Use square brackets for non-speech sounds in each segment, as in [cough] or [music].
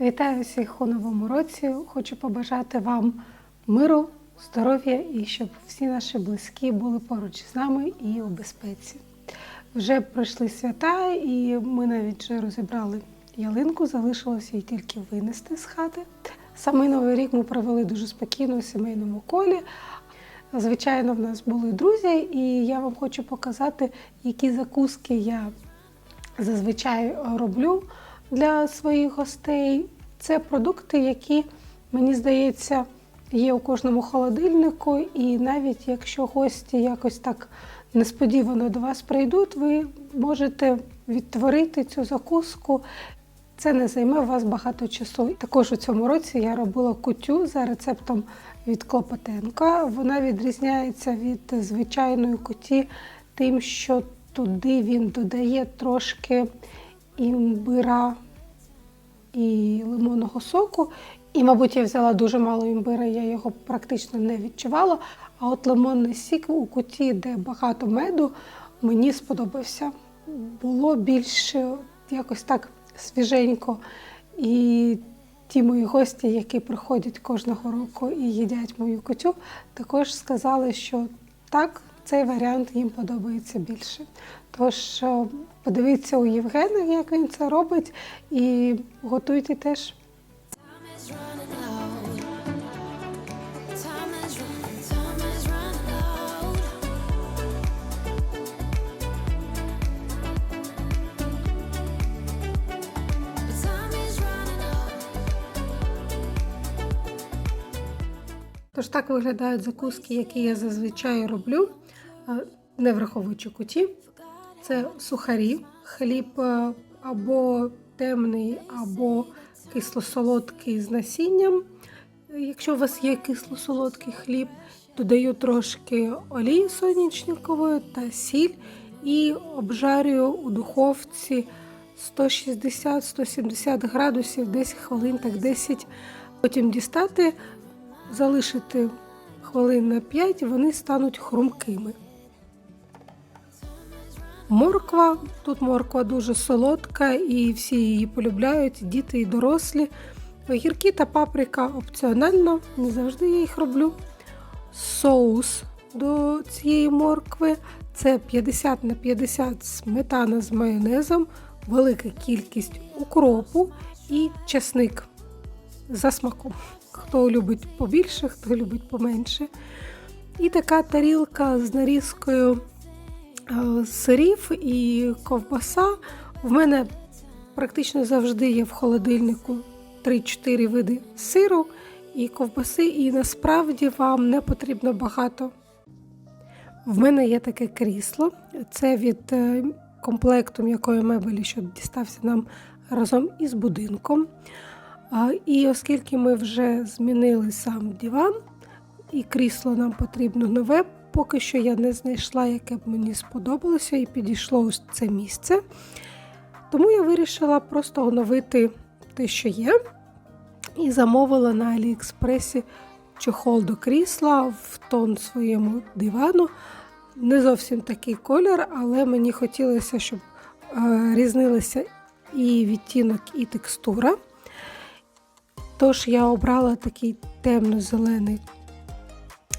Вітаю всіх у новому році. Хочу побажати вам миру, здоров'я і щоб всі наші близькі були поруч з нами і у безпеці. Вже пройшли свята, і ми навіть вже розібрали ялинку, залишилося її тільки винести з хати. Самий новий рік ми провели дуже спокійно у сімейному колі. Звичайно, в нас були друзі, і я вам хочу показати, які закуски я зазвичай роблю для своїх гостей. Це продукти, які, мені здається, є у кожному холодильнику, і навіть якщо гості якось так несподівано до вас прийдуть, ви можете відтворити цю закуску. Це не займе у вас багато часу. Також у цьому році я робила кутю за рецептом від Клопотенка. Вона відрізняється від звичайної куті тим, що туди він додає трошки імбира і лимонного соку. І, мабуть, я взяла дуже мало імбира, я його практично не відчувала. А от лимонний сік у куті, де багато меду, мені сподобався. Було більше якось так свіженько. І ті мої гості, які приходять кожного року і їдять мою кутю, також сказали, що так, цей варіант їм подобається більше. Тож е, подивіться у Євгена, як він це робить, і готуйте теж. Тож так виглядають закуски, які я зазвичай роблю, не враховуючи куті. Це сухарі, хліб або темний, або кисло-солодкий з насінням. Якщо у вас є кисло-солодкий хліб, додаю трошки олії сонячникової та сіль і обжарюю у духовці 160-170 градусів, 10 хвилин, так 10. Потім дістати, залишити хвилин на 5, вони стануть хрумкими. Морква. Тут морква дуже солодка і всі її полюбляють, діти і дорослі. Огірки та паприка опціонально, не завжди я їх роблю. Соус до цієї моркви це 50 на 50 сметана з майонезом, велика кількість укропу і чесник за смаком. Хто любить побільше, хто любить поменше. І така тарілка з нарізкою е, сирів і ковбаса. В мене практично завжди є в холодильнику 3-4 види сиру і ковбаси, і насправді вам не потрібно багато. В мене є таке крісло. Це від е, комплекту м'якої мебелі, що дістався нам разом із будинком. І оскільки ми вже змінили сам диван, і крісло нам потрібно нове, поки що я не знайшла, яке б мені сподобалося, і підійшло ось це місце. Тому я вирішила просто оновити те, що є, і замовила на Аліекспресі чохол до крісла в тон своєму дивану. Не зовсім такий колір, але мені хотілося, щоб е, різнилися і відтінок, і текстура. Тож я обрала такий темно-зелений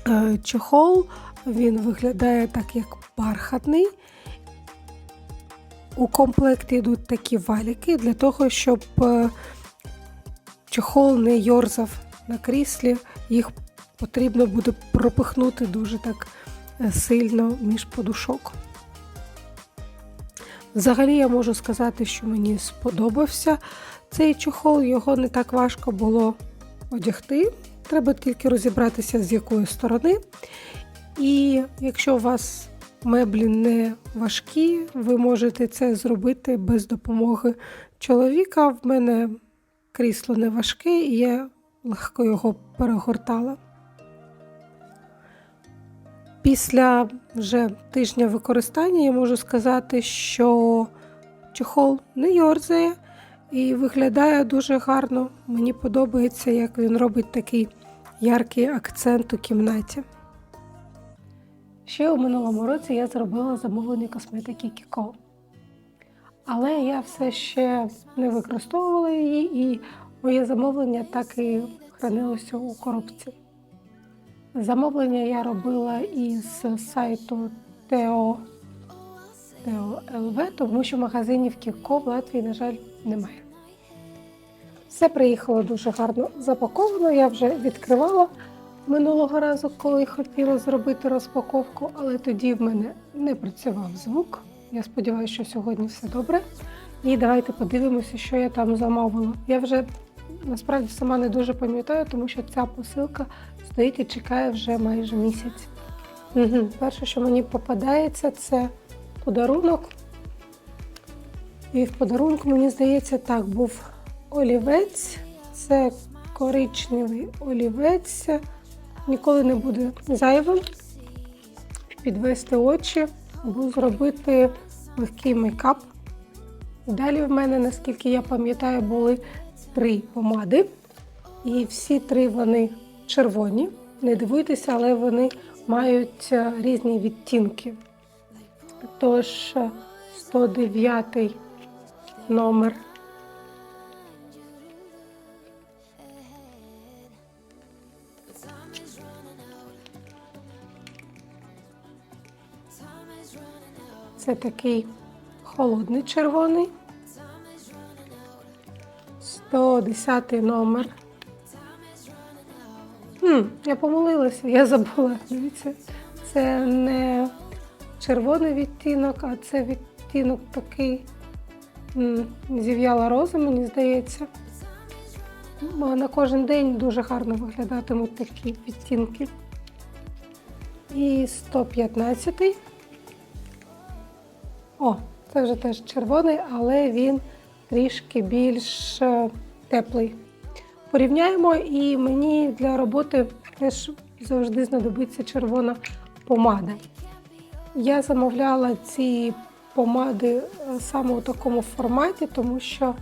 е, чохол. Він виглядає так, як бархатний. У комплекті йдуть такі валіки для того, щоб е, чохол не йорзав на кріслі. Їх потрібно буде пропихнути дуже так е, сильно між подушок. Взагалі я можу сказати, що мені сподобався цей чохол, його не так важко було одягти. Треба тільки розібратися, з якої сторони. І якщо у вас меблі не важкі, ви можете це зробити без допомоги чоловіка. В мене крісло не важке, і я легко його перегортала. Після вже тижня використання я можу сказати, що чохол не йорзає і виглядає дуже гарно. Мені подобається, як він робить такий яркий акцент у кімнаті. Ще у минулому році я зробила замовлення косметики Кіко. Але я все ще не використовувала її, і моє замовлення так і хранилося у коробці. Замовлення я робила із сайту Тео, Тео тому що магазинів Кіко в Латвії, на жаль, немає. Все приїхало дуже гарно запаковано. Я вже відкривала минулого разу, коли хотіла зробити розпаковку, але тоді в мене не працював звук. Я сподіваюся, що сьогодні все добре. І давайте подивимося, що я там замовила. Я вже насправді сама не дуже пам'ятаю, тому що ця посилка стоїть і чекає вже майже місяць. Угу. Перше, що мені попадається, це подарунок. І в подарунку, мені здається, так, був олівець. Це коричневий олівець. Ніколи не буде зайвим. Підвести очі або зробити легкий мейкап. Далі в мене, наскільки я пам'ятаю, були три помади. І всі три вони червоні. Не дивуйтеся, але вони мають е, різні відтінки. Тож е, 109 номер. Це такий холодний червоний. 110 номер. Хм, я помилилася, я забула. Дивіться, це не червоний відтінок, а це відтінок такий зів'яла роза, мені здається. Бо На кожен день дуже гарно виглядатимуть такі відтінки. І 115. О, це вже теж червоний, але він трішки більш е, теплий. Порівняємо, і мені для роботи теж завжди знадобиться червона помада. Я замовляла ці помади е, саме у такому форматі, тому що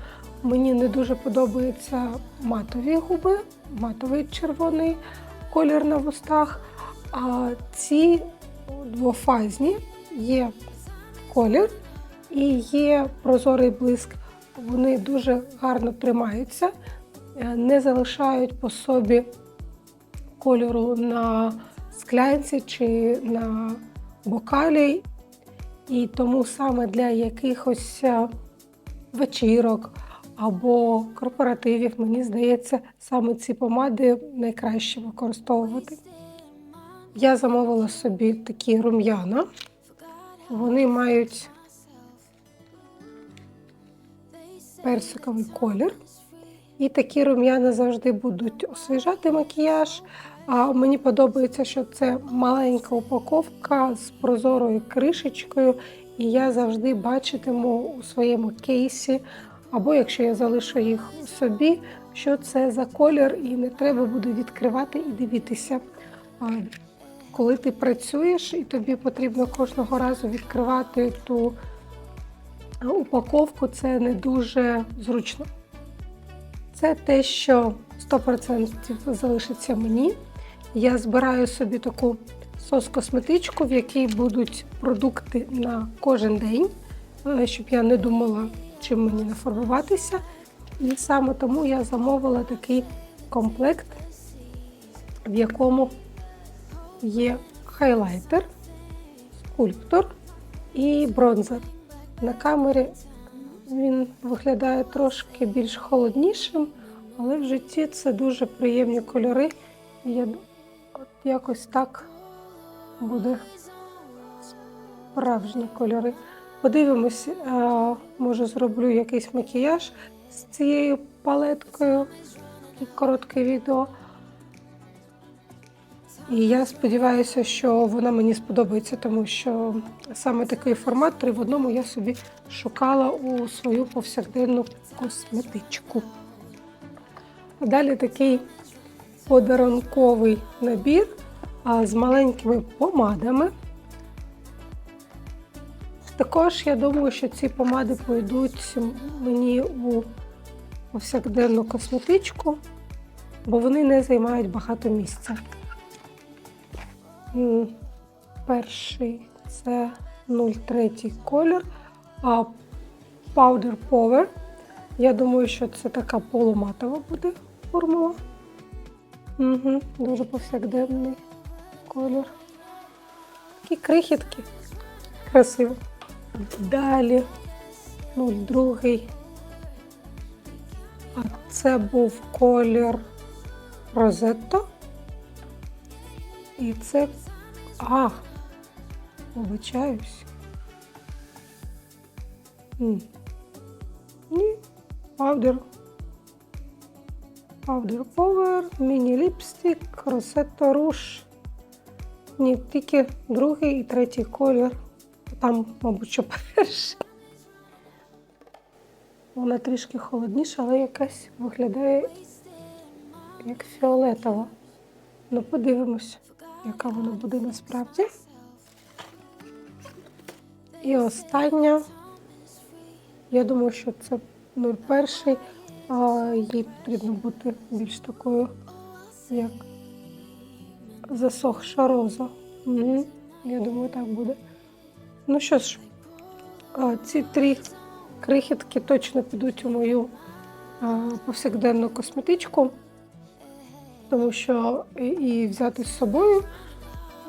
мені не дуже подобаються матові губи, матовий червоний колір на вустах. А ці двофазні є колір і є прозорий блиск. Вони дуже гарно тримаються, е, не залишають по собі кольору на склянці чи на бокалі. І тому саме для якихось е, вечірок або корпоративів, мені здається, саме ці помади найкраще використовувати. Я замовила собі такі рум'яна. Вони мають персиковий колір. І такі рум'яна завжди будуть освіжати макіяж. А мені подобається, що це маленька упаковка з прозорою кришечкою, і я завжди бачитиму у своєму кейсі, або якщо я залишу їх собі, що це за колір, і не треба буде відкривати і дивитися. Коли ти працюєш і тобі потрібно кожного разу відкривати ту упаковку, це не дуже зручно. Це те, що 100% залишиться мені. Я збираю собі таку сос-косметичку, в якій будуть продукти на кожен день, е, щоб я не думала, чим мені нафарбуватися. І саме тому я замовила такий комплект, в якому є хайлайтер, скульптор і бронзер. На камері він виглядає трошки більш холоднішим, але в житті це дуже приємні кольори. Я якось так буде справжні кольори. Подивимось, е, може зроблю якийсь макіяж з цією палеткою коротке відео. І я сподіваюся, що вона мені сподобається, тому що саме такий формат три в одному я собі шукала у свою повсякденну косметичку. Далі такий подарунковий набір з маленькими помадами. Також я думаю, що ці помади пойдуть мені у повсякденну косметичку, бо вони не займають багато місця. Перший це 03 колір, а Powder Power. Я думаю, що це така полуматова буде формула. Угу, дуже повсякденний колір. Такі крихітки. Красиво. Далі 02. А це був колір Розетто. І це. А, вибачаюсь. Ні, Powder. Powder Power, міні ліпстик, Rosetta Rouge. Ні, тільки другий і третій колір. Там, мабуть, що [laughs] перший. Вона трішки холодніша, але якась виглядає як фіолетова. Ну, подивимось, яка вона буде насправді. І остання. Я думаю, що це 01, а їй потрібно бути більш такою, як засохша роза. Угу. Я думаю, так буде. Ну що ж, ці три крихітки точно підуть у мою повсякденну косметичку, тому що і- і взяти з собою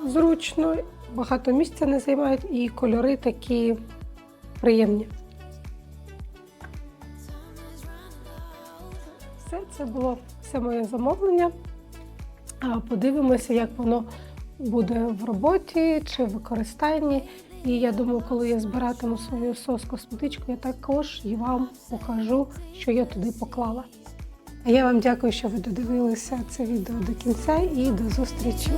зручно, багато місця не займають, і кольори такі приємні. Все, це було все моє замовлення. Подивимося, як воно буде в роботі чи в використанні. І я думаю, коли я збиратиму свою сос косметичку, я також і вам покажу, що я туди поклала. А я вам дякую, що ви додивилися це відео до кінця і до зустрічі.